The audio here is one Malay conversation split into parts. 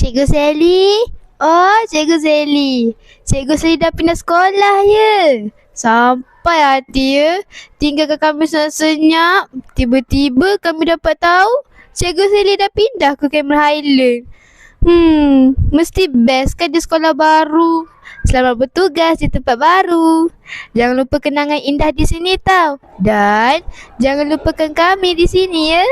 Cikgu Sally. Oh, Cikgu Sally. Cikgu Sally dah pindah sekolah ya. Sampai hati ya. Tinggalkan kami senyap-senyap. Tiba-tiba kami dapat tahu Cikgu Sally dah pindah ke Cameron Highland. Hmm, mesti best kan di sekolah baru. Selamat bertugas di tempat baru. Jangan lupa kenangan indah di sini tau. Dan jangan lupakan kami di sini ya.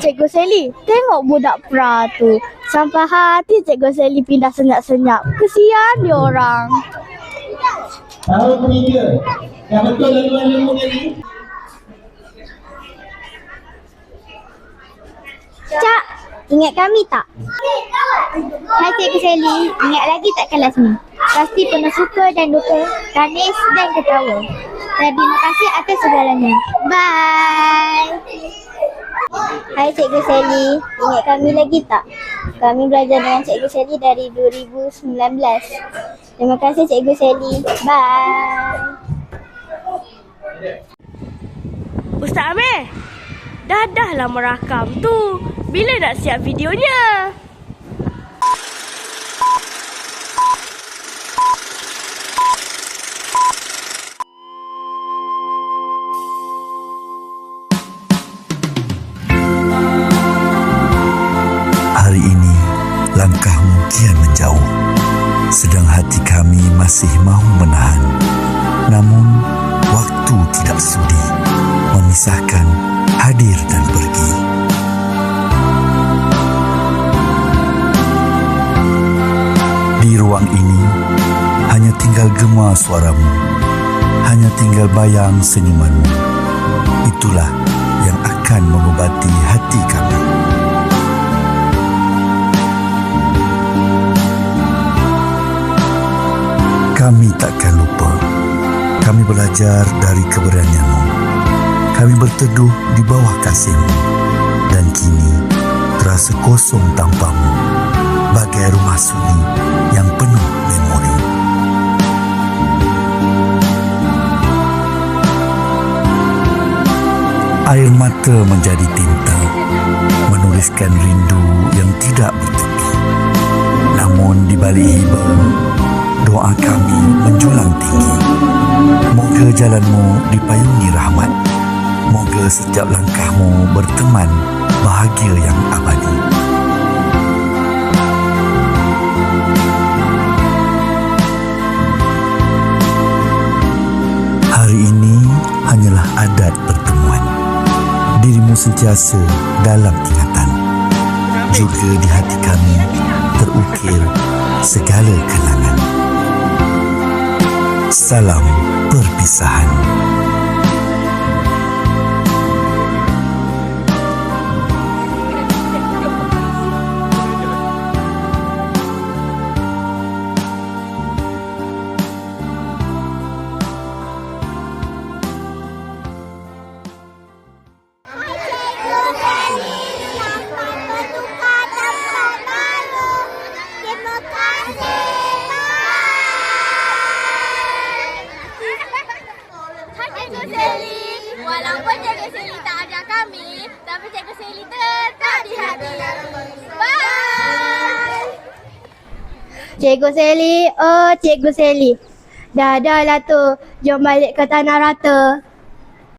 Cikgu Sally, tengok budak pra tu. Sampai hati Cikgu Sally pindah senyap-senyap. Kesian dia orang. Tahun ketiga. Yang betul laluan lembu tadi. Cak, ingat kami tak? Hai Cikgu Sally, ingat lagi tak kelas ni? Pasti penuh suka dan duka, tangis dan ketawa. Terima kasih atas segalanya. Bye. Hai Cikgu Sally, ingat kami lagi tak? Kami belajar dengan Cikgu Sally dari 2019. Terima kasih Cikgu Sally. Bye. Ustaz Amir, dah dah lah merakam tu. Bila nak siap videonya? Hari ini langkahmu kian menjauh. Sedang hati kami masih mahu menahan. Namun waktu tidak sudi Memisahkan hadir dan pergi. Di ruang ini hanya tinggal gema suaramu. Hanya tinggal bayang senyumanmu. Itulah yang akan mengobati hati kami Kami takkan lupa. Kami belajar dari keberanianmu. Kami berteduh di bawah kasihmu. Dan kini terasa kosong tanpamu. Bagai rumah sunyi yang penuh memori. Air mata menjadi tinta. Menuliskan rindu yang tidak bertepi. Namun di balik hiba, doa kami menjulang tinggi. Moga jalanmu dipayungi rahmat. Moga setiap langkahmu berteman bahagia yang abadi. Hari ini hanyalah adat pertemuan. Dirimu sentiasa dalam ingatan. Juga di hati kami terukir segala kenangan. Salam perpisahan. Walaupun Cikgu Sally tak ajar kami, tapi Cikgu Sally tetap di hati. Bye. Cikgu Sally, oh Cikgu Sally. Dah dah lah tu. Jom balik ke tanah rata.